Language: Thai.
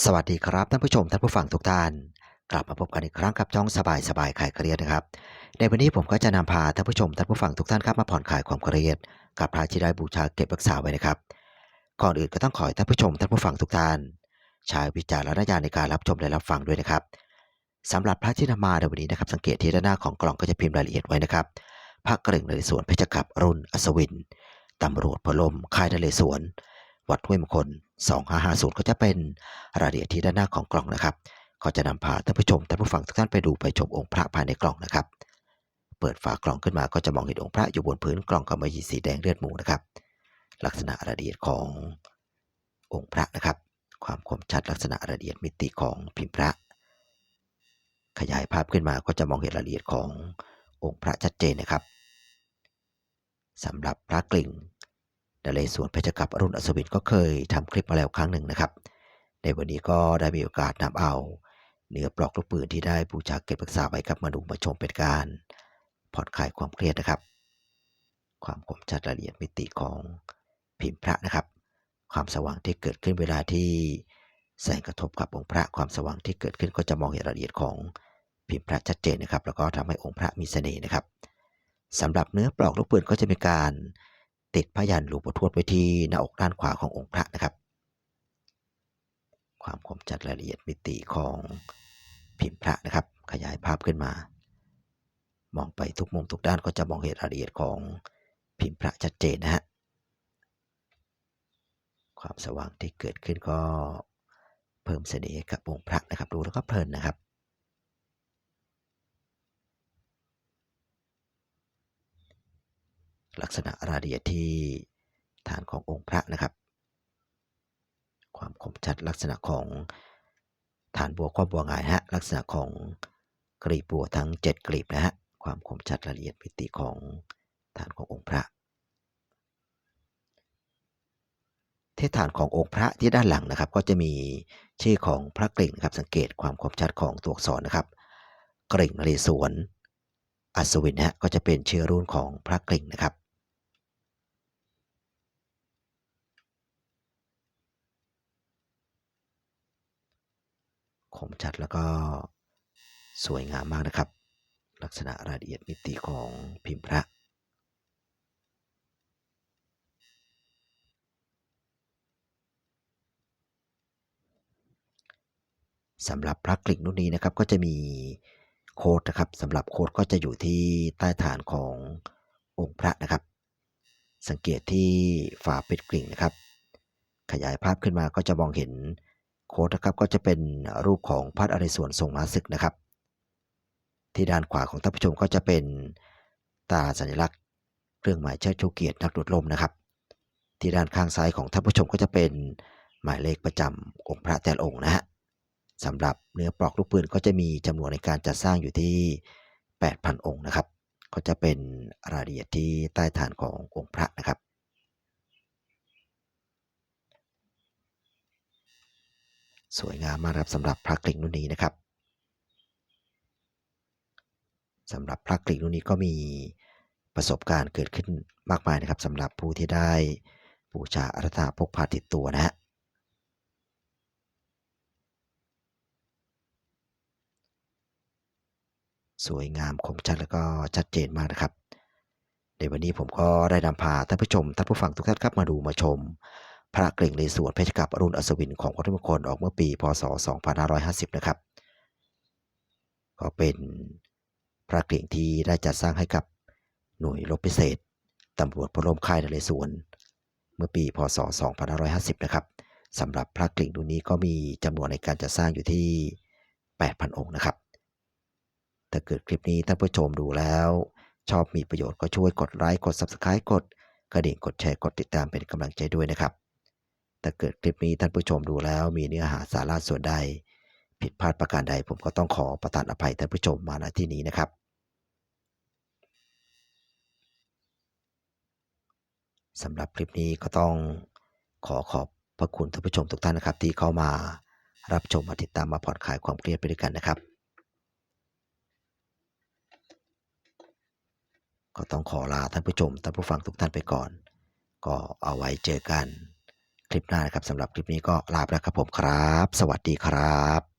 สวัสดีครับท่านผู้ชมท่านผู้ฟังทุกท่าน กลับมาพบกันอีกครั้งกับจ้องสบายสบายคลายเครียดนะครับ ในวันนี้ผมก็จะนำพาท่านผู้ชมท่านผู้ฟังทุกท่านครับมาผ่อนคลายความเครียด กับพระที่ได้บูชาเก็บรักษาไว้นะครับ ก่อนอื่นก็ต้องขอให้ท่านผู้ชมท่านผู้ฟังทุกท่านใช้วิจารณญาณในการรับชมและรับฟังด้วยนะครับสำหรับพระที่นำมาในวันนี้นะครับสังเกตที่ด้านหน้าของกล่องก็จะพิมพ์รายละเอียดไว้นะครับพระเกริ่งนเรศวรเพชรขับรุ่นอัศวินตำรวจพลมค่ายนเรศวร วัดห้วยมงคล 2550 ก็จะเป็นรายละเอียดที่ด้านหน้าของกล่องนะครับ ก็จะนำพาท่านผู้ชมท่านผู้ฟังทุกท่านไปดูไปชมองค์พระภายในกล่องนะครับ เปิดฝากล่องขึ้นมาก็จะมองเห็นองค์พระอยู่บนพื้นกล่องกำมะหยี่สีแดงเลือดหมูนะครับ ลักษณะรายละเอียดขององค์พระนะครับ ความคมชัดลักษณะรายละเอียดมิติของพิมพ์พระ ขยายภาพขึ้นมาก็จะมองเห็นรายละเอียดขององค์พระชัดเจนนะครับสำหรับพระกลิ่ง นเรศวรเพชรกับอรุณอัศวินก็เคยทำคลิปมาแล้วครั้งหนึ่งนะครับ ในวันนี้ก็ได้มีโอกาสนำเอาเนื้อปลอกลูกปืนที่ได้บูชาเก็บรักษาไว้กับมาดูมาชมเป็นการผ่อนคลายความเครียดนะครับ ความคมชัดรายละเอียดมิติของพิมพ์พระนะครับ ความสว่างที่เกิดขึ้นเวลาที่แสงกระทบกับองค์พระความสว่างที่เกิดขึ้นก็จะมองเห็นรายละเอียดของพิมพ์พระชัดเจนนะครับ แล้วก็ทำให้องค์พระมีเสน่ห์นะครับสำหรับเนื้อปลอกลูกปืนก็จะมีการ ติดพระยันหลวงปู่ทวดไว้ที่หน้าอกด้านขวาขององค์พระนะครับ ความคมชัดรายละเอียดมิติของพิมพ์พระนะครับ ขยายภาพขึ้นมา มองไปทุกมุมทุกด้านก็จะมองเห็นรายละเอียดของพิมพ์พระชัดเจนนะฮะความสว่างที่เกิดขึ้นก็เพิ่มเสน่ห์กับองค์พระนะครับ ดูแล้วก็เพลินนะครับ ลักษณะรายละเอียดที่ฐานขององค์พระนะครับ ความคมชัดลักษณะของฐานบัวครอบบัวหงายฮะลักษณะของกรีบบัวทั้ง 7 กลีบนะฮะความคมชัดรายละเอียดมิติของฐานขององค์พระที่ฐานขององค์พระที่ด้านหลังนะครับ ก็จะมีชื่อของพระกริ่งนครับสังเกตความคมชัดของตัวอักษรนะครับ กริ่งนเรศวรอัศวินนะฮะก็จะเป็นชื่อรุ่นของพระกริ่งนะครับ มชัดแล้วก็สวยงามมากนะครับ ลักษณะรายละเอียดมิติของพิมพ์พระ สำหรับพระกลิ่งรุ่นนี้นะครับก็จะมีโค้ดนะครับสำหรับโค้ดก็จะอยู่ที่ใต้ฐานขององค์พระนะครับ สังเกตที่ฝาปิดกลิ่งนะครับ ขยายภาพขึ้นมาก็จะมองเห็น โค้ดนะครับก็จะเป็นรูปของพระอริสวนทรงมาศึกนะครับ ที่ด้านขวาของท่านผู้ชมก็จะเป็นตาสัญลักษณ์เครื่องหมายเชิดชูเกียรตินักดูดลมนะครับ ที่ด้านข้างซ้ายของท่านผู้ชมก็จะเป็นหมายเลขประจำองค์พระแต่ละองค์นะฮะสำหรับเนื้อปลอกลูกปืนก็จะมีจำนวนในการจัดสร้างอยู่ที่ 8,000 องค์นะครับ ก็จะเป็นรายละเอียดที่ใต้ฐานขององค์พระนะครับ สวยงามมากครับสำหรับพระกลิ่งรุ่นนี้นะครับสำหรับพระกลิ่งรุ่นนี้ก็มีประสบการณ์เกิดขึ้นมากมายนะครับสำหรับผู้ที่ได้บูชาอารัธาพกพาติดตัวนะฮะสวยงามคมชัดแล้วก็ชัดเจนมากนะครับในวันนี้ผมก็ได้นำพาท่านผู้ชมท่านผู้ฟังทุกท่านครับมาดูมาชม พระเกริ่งในสวนเพชรกับอรุณอัศวินของวัดมงคลออกเมื่อปี พศ 2550 นะครับ ก็เป็นพระเกร่งที่ได้จัดสร้างให้กับหน่วยรบพิเศษตำรวจพลร่มค่ายนเรศวรเมื่อปี พศ 2550 นะครับสำหรับพระกริ่งรุ่นนี้ก็มีจำนวนในการจัดสร้างอยู่ที่ 8,000 องค์นะครับ ถ้าเกิดคลิปนี้ท่านผู้ชมดูแล้ว ชอบมีประโยชน์ก็ช่วยกดไลค์ กด Subscribe กดกระดิ่ง กดแชร์ กดติดตามเป็นกำลังใจด้วยนะครับ ถ้าเกิดคลิปนี้ท่านผู้ชมดูแล้วมีเนื้อหาสาระส่วนใด ผิดพลาดประการใด ผมก็ต้องขอประทานอภัยท่านผู้ชมมาณที่นี้นะครับ สำหรับคลิปนี้ก็ต้องขอขอบพระคุณท่านผู้ชมทุกท่านนะครับ ที่เข้ามารับชมมาติดตามมาผ่อนคลายความเครียดไปด้วยกันนะครับ ก็ต้องขอลาท่านผู้ชมท่านผู้ฟังทุกท่านไปก่อน ก็เอาไว้เจอกัน คลิปหน้านะครับสำหรับคลิปนี้ก็ลาไปแล้วครับผมครับ สวัสดีครับ